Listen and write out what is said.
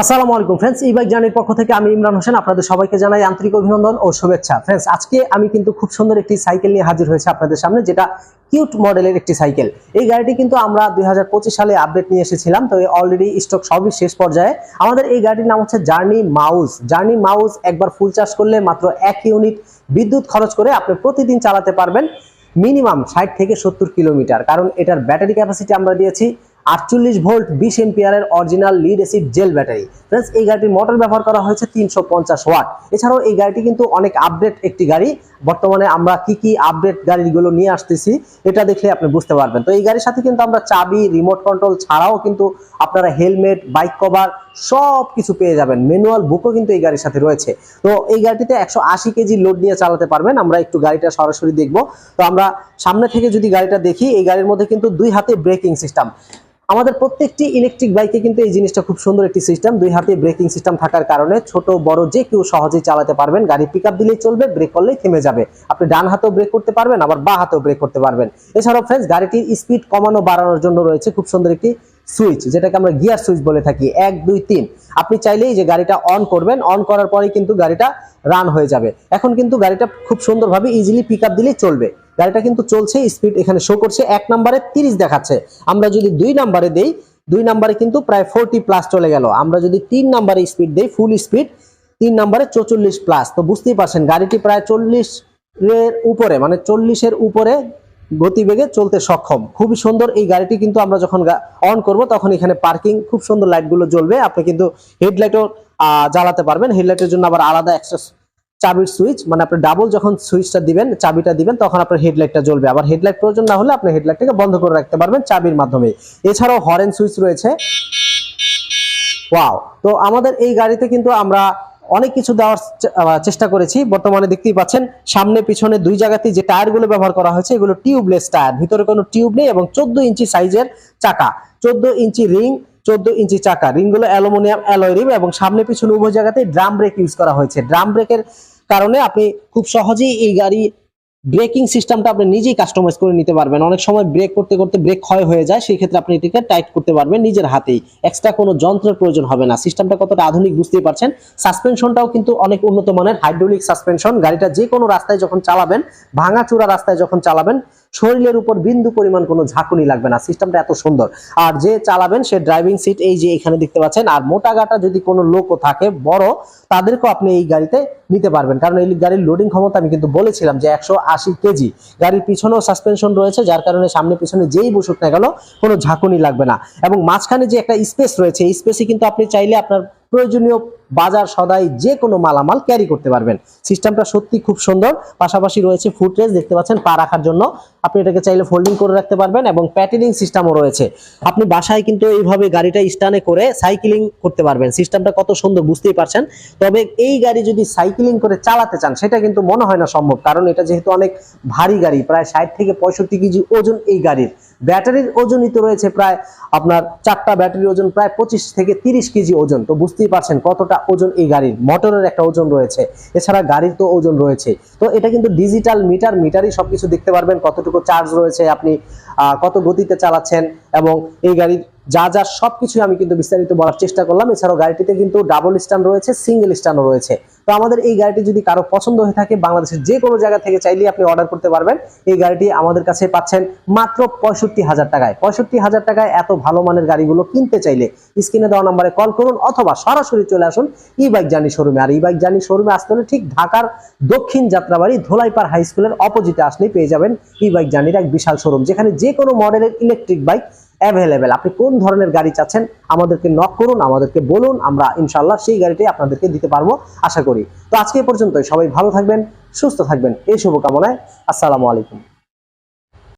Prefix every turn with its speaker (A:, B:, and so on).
A: আসসালামু আলাইকুম ফ্রেন্ডস ই বাইক জার্নির পক্ষ থেকে আমি ইমরান হোসেন আপনাদের সবাইকে জানাই আন্তরিক অভিনন্দন ও শুভেচ্ছা। ফ্রেন্ডস আজকে আমি কিন্তু খুব সুন্দর একটি সাইকেল নিয়ে হাজির হয়েছে আপনাদের সামনে, যেটা কিউট মডেলের একটি সাইকেল এই গাড়িটি কিন্তু আমরা দুই হাজার পঁচিশ সালে আপডেট নিয়ে এসেছিলাম, তো অলরেডি স্টক সবই শেষ পর্যায়ে। আমাদের এই গাড়িটির নাম হচ্ছে জার্নি মাউস জার্নি মাউস একবার ফুল চার্জ করলে মাত্র এক ইউনিট বিদ্যুৎ খরচ করে আপনি প্রতিদিন চালাতে পারবেন মিনিমাম ষাট থেকে সত্তর কিলোমিটার, কারণ এটার ব্যাটারি ক্যাপাসিটি আমরা দিয়েছি আটচল্লিশ ভোল্ট, বিশ এম্পিয়ারের original lead acid gel battery friends এই গাড়িটির মোটর ব্যবহার করা হয়েছে তিনশো পঞ্চাশ ওয়াট এছাড়াও এই গাড়িটি কিন্তু অনেক আপডেট একটি গাড়ি। বর্তমানে আমরা কি কি আপডেট গাড়িগুলো নিয়ে আসতেছি, এটা দেখলে আপনি বুঝতে পারবেন। তো এই গাড়ির সাথে কিন্তু আমরা চাবি রিমোট কন্ট্রোল ছাড়াও কিন্তু আপনারা হেলমেট বাইক কভার সব কিছু পেয়ে যাবেন। ম্যানুয়াল বুকও কিন্তু এই গাড়ির সাথে রয়েছে। তো এই গাড়িটিতে একশো আশি কেজি লোড নিয়ে চালাতে পারবেন। আমরা একটু গাড়িটা সরাসরি দেখব। তো আমরা সামনে থেকে যদি গাড়িটা দেখি, এই গাড়ির মধ্যে কিন্তু দুই হাতে ব্রেকিং সিস্টেম আমাদের প্রত্যেকটি ইলেকট্রিক বাইকে কিন্তু এই জিনিসটা খুব সুন্দর একটি সিস্টেম দুই হাতে ব্রেকিং সিস্টেম থাকার কারণে ছোট, বড় যে কেউ সহজেই চালাতে পারবেন। গাড়ি পিক দিলেই চলবে ব্রেক করলেই থেমে যাবে। আপনি ডান হাতেও ব্রেক করতে পারবেন, আবার বা হাতেও ব্রেক করতে পারবেন। এছাড়াও ফ্রেন্ডস গাড়িটির স্পিড কমানো বাড়ানোর জন্য রয়েছে খুব সুন্দর একটি সুইচ যেটাকে আমরা গিয়ার সুইচ বলে থাকি। এক, দুই, তিন। আপনি চাইলেই যে গাড়িটা অন করবেন অন করার পরেই কিন্তু গাড়িটা রান হয়ে যাবে। এখন কিন্তু গাড়িটা খুব সুন্দরভাবে ইজিলি পিক দিলেই চলবে। গাড়িটা কিন্তু চলছে স্পিড এখানে শো করছে, এক নম্বরে তিরিশ দেখাচ্ছে। আমরা যদি দুই নম্বরে দেই, দুই নম্বরে কিন্তু প্রায় ফোরটি প্লাস চলে গেল। আমরা যদি তিন নম্বরে স্পিড দেই ফুল স্পিড তিন নম্বরে চৌচল্লিশ প্লাস তো বুঝতেই পারছেন, গাড়িটি প্রায় চল্লিশ এর উপরে মানে চল্লিশের উপরে গতিবেগে চলতে সক্ষম। খুবই সুন্দর এই গাড়িটি কিন্তু আমরা যখন অন করব, তখন এখানে পার্কিং খুব সুন্দর লাইটগুলো জ্বলবে। আপনি কিন্তু হেডলাইটও জ্বালাতে পারবেন। হেডলাইটের জন্য আবার আলাদা এক্সট্রা চাবির সুইচ মানে আপনি ডাবল যখন সুইচটা দিবেন, চাবিটা দিবেন, তখন আপনার হেডলাইটটা জ্বলবে। আবার হেডলাইট প্রয়োজন না হলে আপনি হেডলাইটটাকে বন্ধ করে রাখতে পারবেন চাবির মাধ্যমে। এছাড়াও হরেন সুইচ রয়েছে। ওয়াও তো আমাদের এই গাড়িতে কিন্তু আমরা অনেক কিছু দেওয়ার চেষ্টা করেছি। বর্তমানে দেখতেই পাচ্ছেন, সামনে, পিছনে দুই জায়গাতেই যে টায়ারগুলো ব্যবহার করা হয়েছে, এগুলো টিউবলেস টায়ার। ভিতরে কোনো টিউব নেই এবং চোদ্দ ইঞ্চি সাইজের চাকা। চোদ্দ ইঞ্চি রিং চোদ্দ ইঞ্চি চাকা, রিংগুলো অ্যালুমিনিয়াম অ্যালয় রিম এবং সামনে পিছনে উভয় জায়গাতেই ড্রাম ব্রেক ইউজ করা হয়েছে। ড্রাম ব্রেকের কারণে আপনি খুব সহজেই এই গাড়ি ব্রেকিং সিস্টেমটা আপনি নিজেই কাস্টমাইজ করে নিতে পারবেন। অনেক সময় ব্রেক করতে করতে ব্রেক ক্ষয় হয়ে যায়, সেই ক্ষেত্রে আপনি এটিকে টাইট করতে পারবেন নিজের হাতেই। এক্সট্রা কোনো যন্ত্রের প্রয়োজন হবে না। সিস্টেমটা কতটা আধুনিক বুঝতেই পারছেন। সাসপেনশনটাও কিন্তু অনেক উন্নত মানের হাইড্রোলিক সাসপেনশন। গাড়িটা যে কোনো রাস্তায় যখন চালাবেন ভাঙাচোরা রাস্তায় যখন চালাবেন শরীরের উপর বিন্দু পরিমাণ কোনো ঝাঁকুনি লাগবে না। সিস্টেমটা এত সুন্দর। আর যে চালাবেন সে ড্রাইভিং সিট এই যে এখানে দেখতে পাচ্ছেন। আর মোটা গাটা যদি কোনো লোকও থাকে, বড়, তাদেরকেও আপনি এই গাড়িতে নিতে পারবেন। কারণ এই গাড়ির লোডিং ক্ষমতা আমি কিন্তু বলেছিলাম যে একশো আশি কেজি। গাড়ির পিছনেও সাসপেনশন রয়েছে, যার কারণে সামনে পিছনে যেই বসুক না কেন কোনো ঝাঁকুনি লাগবে না। এবং মাঝখানে যে একটা স্পেস রয়েছে, এই স্পেসে কিন্তু আপনি চাইলে আপনার প্রয়োজনীয় বাজার সদাই যে কোনো মালামাল ক্যারি করতে পারবেন। সিস্টেমটা সত্যি খুব সুন্দর। পাশাপাশি রয়েছে ফুটরেস দেখতে পাচ্ছেন, পা রাখার জন্য। আপনি এটাকে চাইলে ফোল্ডিং করে রাখতে পারবেন এবং প্যাটেলিং সিস্টেমও রয়েছে। আপনি বাসায় কিন্তু এইভাবে গাড়িটা স্টানে করে সাইকেলিং করতে পারবেন। সিস্টেমটা কত সুন্দর, বুঝতেই পারছেন? তবে এই গাড়ি যদি সাইকেলিং করে চালাতে চান, সেটা কিন্তু মনে হয় না সম্ভব। কারণ এটা যেহেতু অনেক ভারী গাড়ি, প্রায় ষাট থেকে পঁয়ষট্টি কেজি ওজন এই গাড়ির। ব্যাটারির ওজনই তো রয়েছে প্রায় আপনার চারটা ব্যাটারির ওজন প্রায় পঁচিশ থেকে তিরিশ কেজি ওজন। তো বুঝতেই পারছেন কতটা ওজন এই গাড়ির। মোটরের একটা ওজন রয়েছে, এছাড়া গাড়ির তো ওজন রয়েছে। তো এটা কিন্তু ডিজিটাল মিটার মিটারই সবকিছু দেখতে পারবেন কতটুকু চার্জ রয়েছে আপনি কত গতিতে চালাচ্ছেন এবং এই গাড়ির যা যা সবকিছু আমি কিন্তু বিস্তারিত বলার চেষ্টা করলাম। এছাড়াও গাড়িটিতে কিন্তু ডাবল স্ট্যান্ড রয়েছে সিঙ্গেল স্ট্যান্ডও রয়েছে। তো আমাদের এই গাড়িটি যদি কারও পছন্দ হয়ে থাকে, বাংলাদেশের যে কোনো জায়গা থেকে চাইলেই আপনি অর্ডার করতে পারবেন। এই গাড়িটি আমাদের কাছে পাচ্ছেন মাত্র পঁয়ষট্টি হাজার টাকায়। পঁয়ষট্টি হাজার টাকায় এত ভালো মানের গাড়িগুলো কিনতে চাইলে স্ক্রিনে দেওয়া নাম্বারে কল করুন অথবা সরাসরি চলে আসুন ই বাইক জানি শোরুমে আর ই বাইক জানি শোরুমে আসতে হলে ঠিক ঢাকার দক্ষিণ যাত্রাবাড়ি ধোলাইপাড় হাই স্কুলের অপোজিটে আসলেই পেয়ে যাবেন ই বাইক জানির এক বিশাল শোরুম যেখানে যে কোনো মডেলের ইলেকট্রিক বাইক অ্যাভেলেবেল আপনি কোন ধরনের গাড়ি চাচ্ছেন, আমাদেরকে নক করুন, আমাদেরকে বলুন, আমরা ইনশাল্লাহ সেই গাড়িটাই আপনাদেরকে দিতে পারব, আশা করি। তো আজকে পর্যন্ত পর্যন্তই। সবাই ভালো থাকবেন, সুস্থ থাকবেন। এই শুভকামনায়, আসসালামু আলাইকুম।